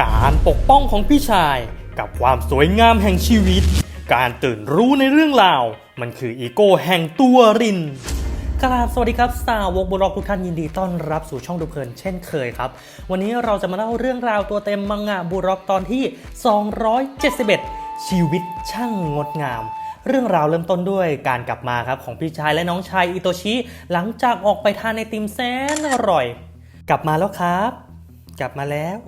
การปกป้องของพี่ชายกับความสวยงามแห่งชีวิต การตื่นรู้ในเรื่องราว มันคืออีโก้แห่งตัวรินกราบสวัสดีครับสาวกบุรอกทุกท่านยินดีต้อนรับสู่ช่องดูเพลินเช่นเคยครับ วันนี้เราจะมาเล่าเรื่องราวตัวเต็มมังงะบุรอกตอนที่ 271 ชีวิตช่างงดงาม เรื่องราวเริ่มต้นด้วยการกลับมาครับของพี่ชายและน้องชายอิโตชิ หลังจากออกไปทานไอติมแสนอร่อย กลับมาแล้วครับ กลับมาแล้ว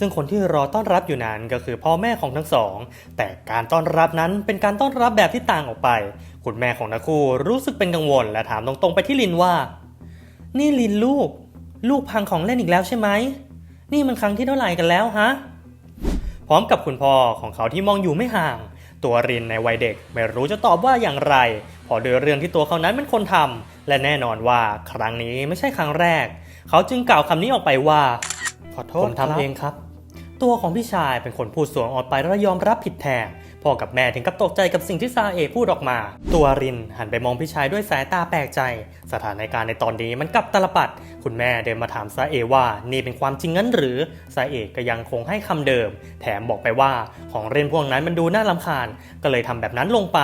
ซึ่งคนที่รอต้อนรับอยู่นั้นก็คือพ่อแม่ของทั้งสอง แต่การต้อนรับนั้นเป็นการต้อนรับแบบที่ต่างออกไป คุณแม่ของนักคู่รู้สึกเป็นกังวล และถามตรงๆไปที่ลินว่า นี่ลินลูก ลูกพังของเล่นอีกแล้วใช่ไหม นี่มันครั้งที่เท่าไหร่กันแล้วฮะ พร้อมกับคุณพ่อของเขาที่มองอยู่ไม่ห่าง ตัวรินในวัยเด็กไม่รู้จะตอบว่าอย่างไรเพอโดยเรื่องที่ตัวเขานั้นเป็นคนทำและแน่นอนว่าครั้งนี้ไม่ใช่ครั้งแรก เขาจึงกล่าวคำนี้ออกไปว่า ขอโทษผมทำเองครับ ตัวของพี่ชายเป็นคนพูดสวนออกไปและยอมรับผิดแทนพ่อกับแม่ถึงกับตกใจกับสิ่งที่ซาเอะพูดออกมา ตัวรินหันไปมองพี่ชายด้วยสายตาแปลกใจ สถานการณ์ในตอนนี้มันกลับตลปัด คุณแม่เดินมาถามซาเอะว่านี่เป็นความจริงงั้นหรือซาเอะก็ยังคงให้คำเดิม แถมบอกไปว่าของเล่นพวกนั้นมันดูน่ารำคาญ ก็เลยทำแบบนั้นลงไป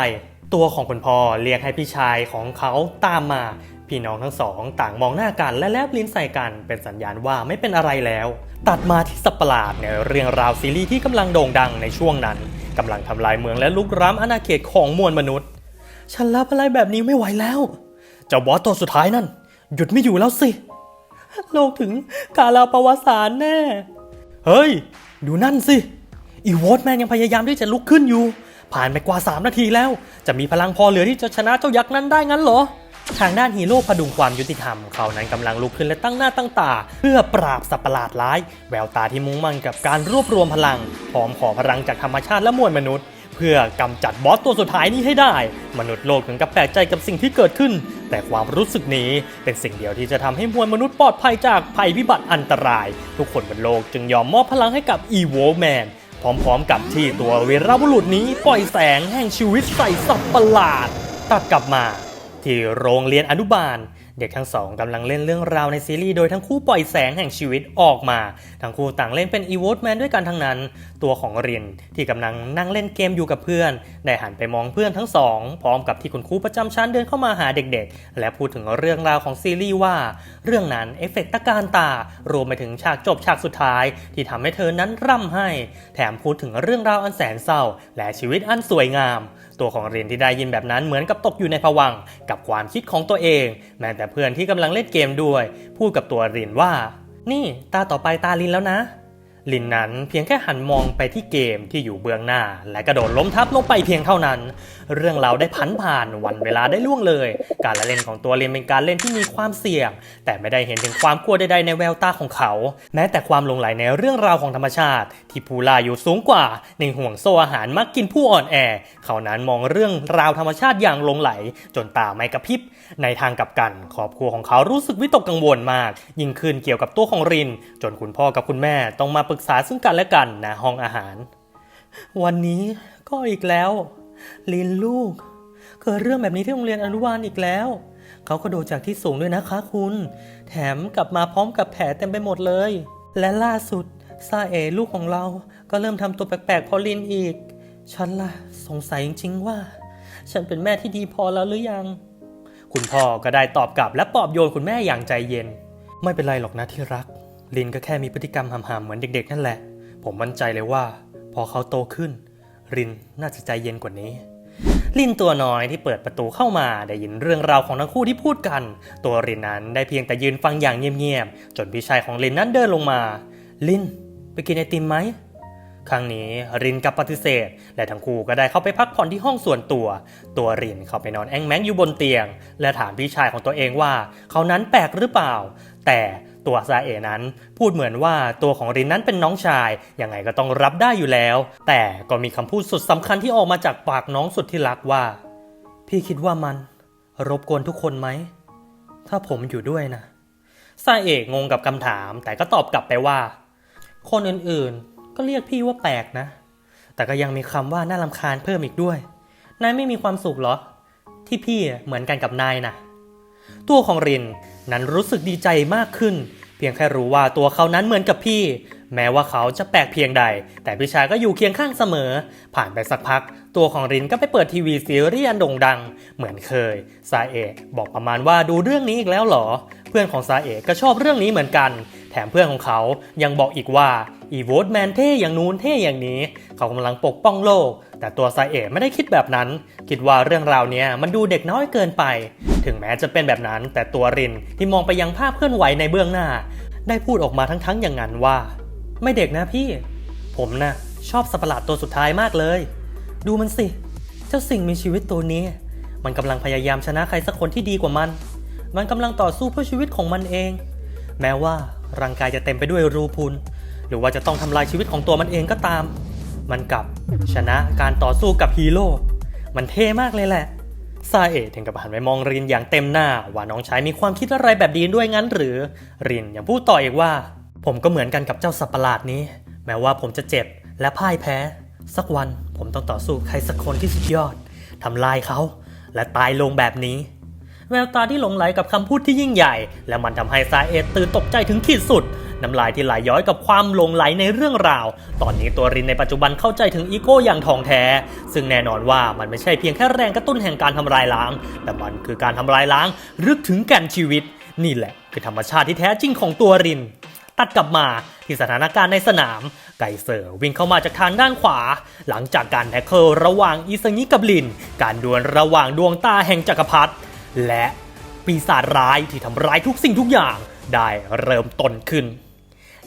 ตัวของคุณพ่อเรียกให้พี่ชายของเขาตามมา พี่น้องทั้งสองต่างมองหน้ากันและแลบลิ้นใส่กันเป็นสัญญาณว่าไม่เป็นอะไรแล้ว ตัดมาที่สัปหลาดในเรื่องราวซีรีส์ที่กำลังโด่งดังในช่วงนั้นกำลังทำลายเมืองและลุกร้ำอาณาเขตของมวลมนุษย์ ฉันรับอะไรแบบนี้ไม่ไหวแล้ว เจ้าบอสตัวสุดท้ายนั่น หยุดไม่อยู่แล้วสิ โลกถึงกาลาปวสารแน่ เฮ้ย ดูนั่นสิ อีวอตแมนยังพยายามที่จะลุกขึ้นอยู่ ผ่านไปกว่า 3 นาทีแล้ว จะมีพลังพอเหลือที่จะชนะเจ้ายักษ์นั้นได้งั้นเหรอ ทางด้านฮีโร่พดุงความยุติธรรมเขานั้นกำลังลุกขึ้นและตั้งหน้าตั้งตา เพื่อปราบสัตว์ประหลาดร้าย แววตาที่มุ่งมั่นกับการรวบรวมพลังพร้อมขอพลังจากธรรมชาติและมวลมนุษย์ เพื่อกำจัดบอสตัวสุดท้ายนี้ให้ได้ มนุษย์โลกถึงกับแปลกใจกับสิ่งที่เกิดขึ้น แต่ความรู้สึกนี้เป็นสิ่งเดียวที่จะทำให้มวลมนุษย์ปลอดภัยจากภัยพิบัติอันตราย ทุกคนบนโลกจึงยอมมอบพลังให้กับอีโวแมนพร้อมๆ กับที่ตัวเวรบุรุษนี้ปล่อยแสงแห่งชีวิตใส่สัตว์ประหลาด ตัดกลับมา ที่โรงเรียนอนุบาล เด็กทั้งสองกำลังเล่นเรื่องราวในซีรีส์โดยทั้งคู่ปล่อยแสงแห่งชีวิตออกมา ทั้งคู่ต่างเล่นเป็นอีโวตแมนด้วยกันทั้งนั้น ตัวของรินที่กำลังนั่งเล่นเกมอยู่กับเพื่อน ได้หันไปมองเพื่อนทั้งสอง พร้อมกับที่คุณครูประจำชั้นเดินเข้ามาหาเด็กๆ และพูดถึงเรื่องราวของซีรีส์ว่า เรื่องนั้นเอฟเฟกต์ตะการตารวมไปถึงฉากจบฉากสุดท้าย ที่ทำให้เธอนั้นร่ำไห้ แถมพูดถึงเรื่องราวอันแสนเศร้า และชีวิตอันสวยงาม ตัวของเรียนที่ได้ยินแบบนั้นเหมือนกับตกอยู่ในภวังกับความคิดของตัวเอง แม้แต่เพื่อนที่กำลังเล่นเกมด้วย พูดกับตัวเรียนว่า นี่ตาต่อไปตาลินแล้วนะ ลินนั้นเพียงแค่หันมองไปที่เกมที่อยู่เบื้องหน้า และกระโดดล้มทับลงไปเพียงเท่านั้น เรื่องราวได้พันผ่านวันเวลาได้ล่วงเลย การละเล่นของตัวเรนเป็นการเล่นที่มีความเสี่ยง แต่ไม่ได้เห็นถึงความกลัวใดๆในแววตาของเขา แม้แต่ความหลงไหลในเรื่องราวของธรรมชาติ ที่ผู้ล่าอยู่สูงกว่าในห่วงโซ่อาหารมักกินผู้อ่อนแอ เขานั้นมองเรื่องราวธรรมชาติอย่างหลงไหล จนตาไม่กระพริบ ในทางกลับกันครอบครัวของเขารู้สึกวิตกกังวลมาก ยิ่งขึ้นเกี่ยวกับตัวของริน จนคุณพ่อกับคุณแม่ต้องมาปรึกษาซึ่งกันและกันณห้องอาหาร วันนี้ก็อีกแล้วลินลูก เกิดเรื่องแบบนี้ที่โรงเรียนอนุบาลอีกแล้ว เขาก็โดดจากที่สูงด้วยนะคะคุณ แถมกลับมาพร้อมกับแผลเต็มไปหมดเลย และล่าสุดซาเอลูกของเราก็เริ่มทำตัวแปลกๆเพราะลินอีก ฉันล่ะสงสัยจริงๆว่า ฉันเป็นแม่ที่ดีพอแล้วหรือยัง คุณพ่อก็ได้ตอบกลับและปลอบโยนคุณแม่อย่างใจเย็น ไม่เป็นไรหรอกนะที่รัก ลินก็แค่มีพฤติกรรมหำๆเหมือนเด็กๆ นั่นแหละ ผมมั่นใจเลยว่า พอเขาโตขึ้นรินน่าจะใจเย็นกว่านี้ ลินตัวน้อยที่เปิดประตูเข้ามาได้ยินเรื่องราวของทั้งคู่ที่พูดกัน ตัวรินนั้นได้เพียงแต่ยืนฟังอย่างเงียบๆ จนพี่ชายของลินนั้นเดินลงมา ลินไปกินไอติมไหมครั้งนี้รินกับปฏิเสธ และทั้งคู่ก็ได้เข้าไปพักผ่อนที่ห้องส่วนตัว ตัวรินเข้าไปนอนแองแมงอยู่บนเตียง และถามพี่ชายของตัวเองว่า เขานั้นแปลกหรือเปล่า แต่ ตัวซาเอนั้น พูดเหมือนว่าตัวของรินนั้นเป็นน้องชาย ยังไงก็ต้องรับได้อยู่แล้ว แต่ก็มีคำพูดสุดสำคัญที่ออกมาจากปากน้องสุดที่รักว่า พี่คิดว่ามัน รบกวนทุกคนไหม ถ้าผมอยู่ด้วยนะซาเอกงงกับคำถาม แต่ก็ตอบกลับไปว่า คนอื่นๆ ก็เรียกพี่ว่าแปลกนะ แต่ก็ยังมีคำว่าน่ารำคาญเพิ่มอีกด้วย นายไม่มีความสุขเหรอ ที่พี่เหมือนกันกับนายนะตัวของริน นั้นรู้สึกดีใจมากขึ้น เพียงแค่รู้ว่าตัวเขานั้นเหมือนกับพี่ แม้ว่าเขาจะแปลกเพียงใด แต่พี่ชายก็อยู่เคียงข้างเสมอ ผ่านไปสักพัก ตัวของรินก็ไปเปิดทีวีซีรีส์อันโด่งดัง เหมือนเคยซาเอะบอกประมาณว่าดูเรื่องนี้อีกแล้วหรอ เพื่อนของซาเอะก็ชอบเรื่องนี้เหมือนกัน แถมเพื่อนของเขายังบอกอีกว่าอีโวตแมนเท่อย่างนู้นเท่อย่างนี้ เขากำลังปกป้องโลก แต่ตัวซาเอะไม่ได้คิดแบบนั้น คิดว่าเรื่องราวเนี้ยมันดูเด็กน้อยเกินไป ถึงแม้จะเป็นแบบนั้น แต่ตัวรินที่มองไปยังภาพเคลื่อนไหวในเบื้องหน้า ได้พูดออกมาทั้งๆอย่างนั้นว่า ไม่เด็กนะพี่ ผมนะ่ะชอบสัปหลาดตัวสุดท้ายมากเลย ดูมันสิ เจ้าสิ่งมีชีวิตตัวนี้ มันกำลังพยายามชนะใครสักคนที่ดีกว่ามัน มันกำลังต่อสู้เพื่อชีวิตของมันเอง แม้ว่าร่างกายจะเต็มไปด้วยรูพุน หรือว่าจะต้องทำลายชีวิตของตัวมันเองก็ตาม มันกลับชนะการต่อสู้กับฮีโร่ มันเท่มากเลยแหละ ซาเอะถึงกับหันไปมองรินอย่างเต็มหน้า ว่าน้องชายมีความคิดอะไรแบบนี้ด้วยงั้นหรือ รินยังพูดต่ออีกว่า ผมก็เหมือนกันกับเจ้าสัตว์ประหลาดนี้ แม้ว่าผมจะเจ็บและพ่ายแพ้ สักวันผมต้องต่อสู้ใครสักคนที่สุดยอดทำลายเขา และตายลงแบบนี้ แววตาที่หลงไหลกับคำพูดที่ยิ่งใหญ่ และมันทำให้ซาเอะตื่นตกใจถึงขีดสุด น้ำลายที่ไหลย้อยกับความหลงไหลในเรื่องราว ตอนนี้ตัวรินในปัจจุบันเข้าใจถึงอีโก้อย่างทองแท้ ซึ่งแน่นอนว่ามันไม่ใช่เพียงแค่แรงกระตุ้นแห่งการทำลายล้าง แต่มันคือการทำลายล้างลึกถึงแก่นชีวิต นี่แหละ คือธรรมชาติที่แท้จริงของตัวริน ตัดกลับมาที่สถานการณ์ในสนาม ไก่เซอร์วิ่งเข้ามาจากทางด้านขวา หลังจากการแท็กเกิลระหว่างอิซางิกับลิน การดวลระหว่างดวงตาแห่งจักรพรรดิและปีศาจร้ายที่ทำร้ายทุกสิ่งทุกอย่างได้เริ่มต้นขึ้น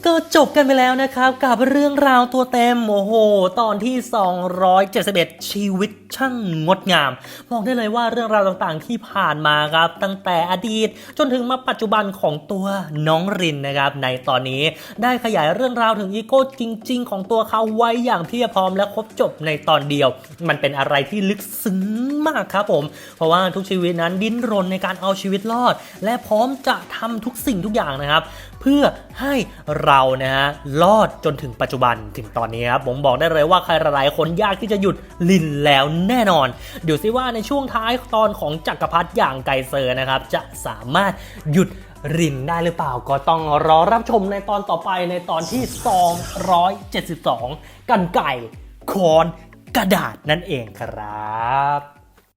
ก็จบกันไปแล้วนะครับกับเรื่องราวตัวเต็มโอ้โห ตอนที่ 271 ชีวิตช่างงดงาม บอกได้เลยว่าเรื่องราวต่างๆที่ผ่านมาครับ ตั้งแต่อดีตจนถึงมาปัจจุบันของตัวน้องรินนะครับ ในตอนนี้ได้ขยายเรื่องราวถึงอีโก้จริง ๆ ของตัวเขาไว้อย่างเพียบพร้อมและครบจบในตอนเดียว มันเป็นอะไรที่ลึกซึ้ง มากครับผม เพราะว่าทุกชีวิตนั้นดิ้นรนในการเอาชีวิตรอด และพร้อมจะทำทุกสิ่งทุกอย่างนะครับ เพื่อให้เรานะฮะรอดจนถึงปัจจุบันถึงตอนนี้ครับผมบอกได้เลยว่าใครหลายๆคนยากที่จะหยุดลินแล้วแน่นอน เดี๋ยวซิว่าในช่วงท้ายตอนของจักรพรรดิอย่างไกเซอร์นะครับ จะสามารถหยุดรินได้หรือเปล่าก็ต้องรอรับชมในตอนต่อไปในตอนที่ 272 กันไก่คอนกระดาษนั่นเองครับ